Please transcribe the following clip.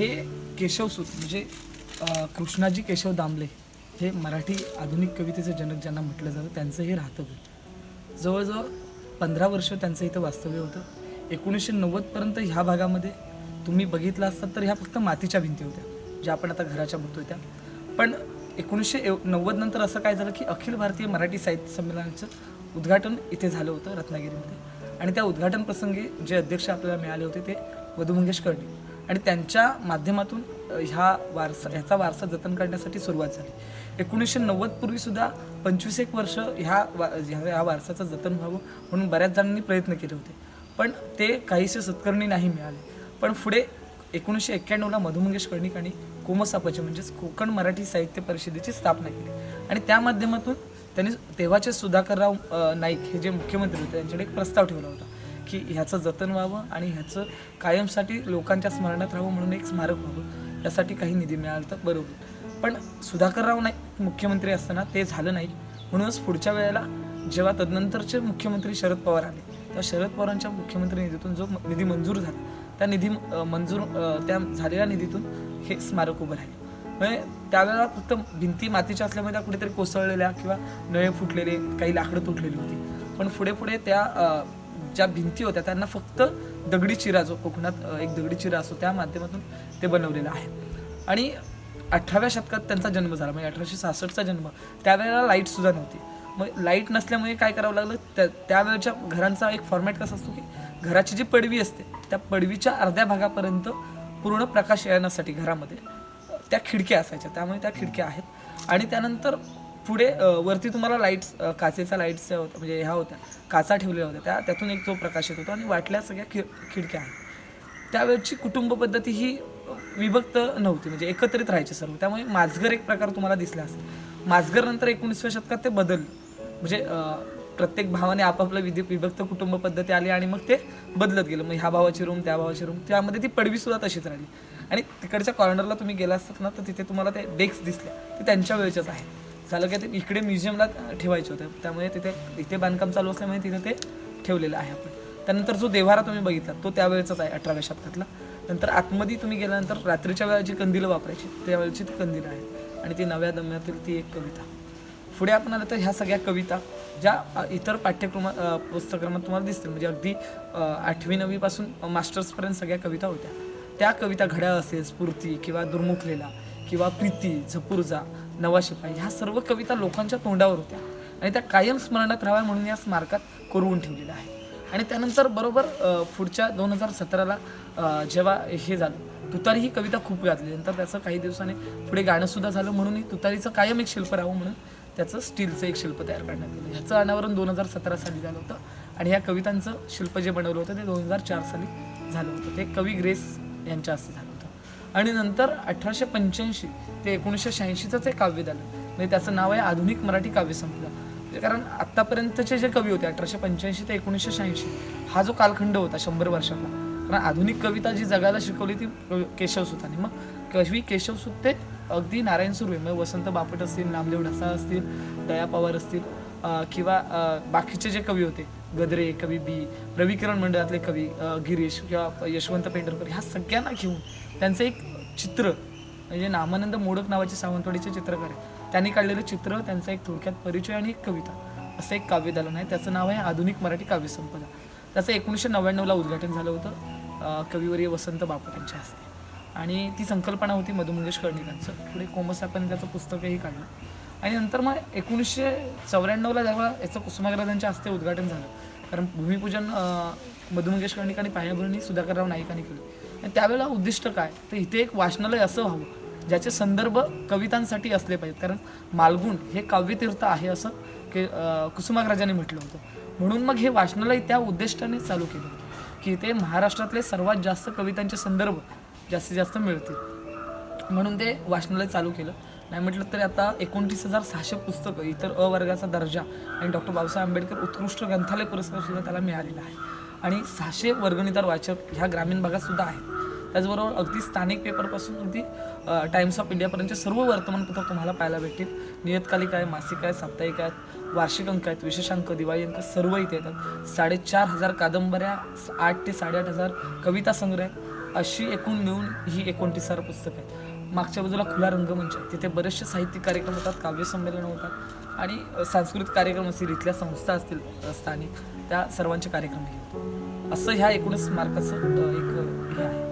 हे केशवसूत म्हणजे कृष्णाजी केशव दामले हे मराठी आधुनिक कवितेचे जनक ज्यांना म्हटलं जातं त्यांचं हे राहतं जवळजवळ पंधरा वर्ष त्यांचं इथं वास्तव्य होतं. एकोणीसशे नव्वदपर्यंत ह्या भागामध्ये तुम्ही बघितलं असतात तर ह्या फक्त मातीच्या भिंती होत्या ज्या आपण आता घराच्या बघतोय त्या पण एकोणीसशे एव नव्वद नंतर असं काय झालं की अखिल भारतीय मराठी साहित्य संमेलनाचं उद्घाटन इथे झालं होतं रत्नागिरीमध्ये. आणि त्या उद्घाटन प्रसंगी जे अध्यक्ष आपल्याला मिळाले होते ते मधु मंगेश आणि त्यांच्या माध्यमातून ह्या वारसा ह्याचा वारसा जतन करण्यासाठी सुरुवात झाली. एकोणीसशे नव्वद पूर्वी सुद्धा पंचवीस एक वर्ष ह्या वा ह्या ह्या वारसाचं जतन व्हावं म्हणून बऱ्याच जणांनी प्रयत्न केले होते. पण ते काहीसे सत्कर्णी नाही मिळाले. पण पुढे एकोणीसशे एक्क्याण्णवला मधु मंगेश कर्णिक आणि कोमसापाचे म्हणजेच कोकण मराठी साहित्य परिषदेची स्थापना केली. आणि त्या माध्यमातून त्यांनी तेव्हाचे सुधाकरराव नाईक हे जे मुख्यमंत्री होते त्यांच्याकडे एक प्रस्ताव ठेवला होता. की ह्याचं जतन व्हावं आणि ह्याचं कायमसाठी लोकांच्या स्मरणात राहावं म्हणून एक स्मारक व्हावं. यासाठी काही निधी मिळाला तर बरोबर. पण सुधाकरराव नाईक मुख्यमंत्री असताना ते झालं नाही. म्हणूनच पुढच्या वेळेला जेव्हा तदनंतरचे मुख्यमंत्री शरद पवार आले तेव्हा शरद पवारांच्या मुख्यमंत्री निधीतून जो निधी मंजूर झाला त्या निधी मंजूर त्या झालेल्या निधीतून हे स्मारक उभं राहिलं. म्हणजे त्यावेळेला फक्त भिंती मातीच्या असल्यामुळे त्या कुठेतरी कोसळलेल्या किंवा नळे फुटलेले काही लाकडं तुटलेली होती. पण पुढे पुढे त्या ज्या भिंती होत्या त्यांना फक्त दगडी चिरा जो कोकणात एक दगडी चिरा असतो त्या माध्यमातून ते बनवलेलं आहे. आणि अठराव्या शतकात त्यांचा जन्म झाला म्हणजे अठराशे सहासष्टचा जन्म. त्यावेळेला लाइट सुद्धा नव्हती. मग लाइट नसल्यामुळे काय करावं लागलं? त्या त्यावेळेच्या घरांचा एक फॉर्मॅट कसा असतो की घराची जी पडवी असते त्या पडवीच्या अर्ध्या भागापर्यंत पूर्ण प्रकाश येण्यासाठी घरामध्ये त्या खिडक्या असायच्या. त्यामुळे त्या खिडक्या आहेत. आणि त्यानंतर पुढे वरती तुम्हाला लाईट्स काचेचा लाईट्स होत्या म्हणजे ह्या होत्या काचा ठेवलेल्या होत्या त्या त्यातून एक जो प्रकाश येत होता आणि वाटल्या सगळ्या खि खिडक्या आहेत. त्यावेळची कुटुंब पद्धती ही विभक्त नव्हती म्हणजे एकत्रित राहायचे सर्व. त्यामुळे माजगर एक प्रकार तुम्हाला दिसला असेल. माजगर नंतर एकोणीसव्या शतकात ते बदललं म्हणजे प्रत्येक भावाने आपापलं विधी विभक्त कुटुंब पद्धती आली आणि मग ते बदलत गेलं. मग ह्या भावाची रूम त्या भावाची रूम त्यामध्ये ती पडवी सुद्धा तशीच राहिली. आणि तिकडच्या कॉर्नरला तुम्ही गेला असतात ना तर तिथे तुम्हाला ते डेस्क दिसले. ते त्यांच्या वेळच्याच आहेत. झालं की ते इकडे म्युझियमला ठेवायचे होते. त्यामुळे तिथे इथे बांधकाम चालू असल्यामुळे तिथे ते ठेवलेलं आहे आपण. त्यानंतर जो देव्हारा तुम्ही बघितला तो त्यावेळेचाच आहे अठराव्या शतकातला. नंतर आतमध्ये तुम्ही गेल्यानंतर रात्रीच्या वेळा जी कंदिलं वापरायची त्यावेळेची ती कंदील आहेत. आणि ती नव्या दम्यातील ती एक कविता. पुढे आपण आलं तर ह्या सगळ्या कविता ज्या इतर पाठ्यक्रमात पुस्तक्रमात तुम्हाला दिसतील. म्हणजे अगदी आठवी नववीपासून मास्टर्सपर्यंत सगळ्या कविता होत्या. त्या कविता घड्याळ असेल स्फूर्ती किंवा दुर्मुखलेला किंवा प्रीती झपुर्जा नवा शिपाई. ह्या सर्व कविता लोकांच्या तोंडावर होत्या. आणि त्या कायम स्मरणात राहाव्या म्हणून या स्मारकात कोरवून ठेवलेल्या आहे आणि त्यानंतर बरोबर पुढच्या दोन हजार सतराला जेव्हा हे झालं तुतारी ही कविता खूप गाजली. नंतर त्याचं काही दिवसाने पुढे गाणंसुद्धा झालं म्हणूनही तुतारीचं कायम एक शिल्प राहावं म्हणून त्याचं स्टीलचं एक शिल्प तयार करण्यात आलं. ह्याचं अनावरण दोन हजार सतरा साली झालं होतं आणि ह्या कवितांचं शिल्प जे बनवलं होतं ते दोन हजार चार साली झालं होतं. ते कवी ग्रेस यांच्या हस्ते झालं. आणि नंतर अठराशे पंच्याऐंशी ते एकोणीसशे शहाऐंशीचंच एक काव्य झालं. म्हणजे त्याचं नाव आहे आधुनिक मराठी काव्यसंपदा म्हणजे कारण आत्तापर्यंतचे जे कवी होते अठराशे पंच्याऐंशी ते एकोणीसशे शहाऐंशी हा जो कालखंड होता शंभर वर्षातला. कारण आधुनिक कविता जी जगायला शिकवली ती केशवसुतांनी. मग कवी केशवसुत ते अगदी नारायण सुर्वे मग वसंत बापट असतील नामदेव ढसा असतील दया पवार असतील किंवा बाकीचे जे कवी होते गद्रे कवी बी रविकिरण मंडळातले कवी गिरीश किंवा यशवंत पेंढरकर ह्या सगळ्यांना घेऊन त्यांचं एक चित्र म्हणजे नामानंद मोडक नावाचे सावंतवाडीचे चित्रकार आहेत. त्यांनी काढलेलं चित्र त्यांचा एक थोडक्यात परिचय आणि एक कविता असं एक काव्यदालन आहे. त्याचं नाव आहे आधुनिक मराठी काव्यसंपदा. त्याचं एकोणीसशे नव्याण्णवला उद्घाटन झालं होतं कविवर्य वसंत बापट यांच्या हस्ते. आणि ती संकल्पना होती मधु मंगेश कर्णिकांचं. पुढे कोमसाहेबांनी त्याचं पुस्तकही काढलं. आणि नंतर मग एकोणीसशे चौऱ्याण्णवला जेव्हा याचं कुसुमाग्रजांच्या हस्ते उद्घाटन झालं कारण भूमिपूजन मधु मंगेश कर्णिक आणि पायाभरणी सुधाकरराव नाईकांनी केलं. आणि त्यावेळेला उद्दिष्ट काय? तर इथे एक वाचनालय असं व्हावं ज्याचे संदर्भ कवितांसाठी असले पाहिजेत. कारण मालगुण हे काव्यतीर्थ आहे असं की कुसुमाग्रजांनी म्हटलं होतं. म्हणून मग हे वाचनालय त्या उद्दिष्टाने चालू केलं की ते महाराष्ट्रातले सर्वात जास्त कवितांचे संदर्भ जास्तीत जास्त मिळतील. म्हणून ते वाचनालय चालू केलं. नाही म्हटलं तरी आता एकोणतीस हजार सहाशे पुस्तकं इतर अवर्गाचा दर्जा आणि डॉक्टर बाबासाहेब आंबेडकर उत्कृष्ट ग्रंथालय पुरस्कार सुद्धा त्याला मिळालेला आहे. आणि सहाशे वर्गणीदार वाचक ह्या ग्रामीण भागात सुद्धा आहेत. त्याचबरोबर अगदी स्थानिक पेपरपासून अगदी टाइम्स ऑफ इंडियापर्यंतचे सर्व वर्तमानपत्र तुम्हाला पाहायला भेटतील. नियतकालिक आहे मासिक आहे साप्ताहिक आहेत वार्षिक अंक आहेत विशेष अंक दिवाळी अंक सर्व इथे येतात. साडेचार हजार कादंबऱ्या आठ ते साडेआठ हजार कविता संग्रह अशी एकूण मिळून ही एकोणतीसार पुस्तक आहेत. मागच्या बाजूला खुला रंगमंच आहे. तिथे बरेचसे साहित्यिक कार्यक्रम होतात काव्यसंमेलन होतात आणि सांस्कृतिक कार्यक्रम असतील इथल्या संस्था असतील स्थानिक त्या सर्वांचे कार्यक्रमही होतात असं ह्या एकूणच मार्काचं एक हे आहे.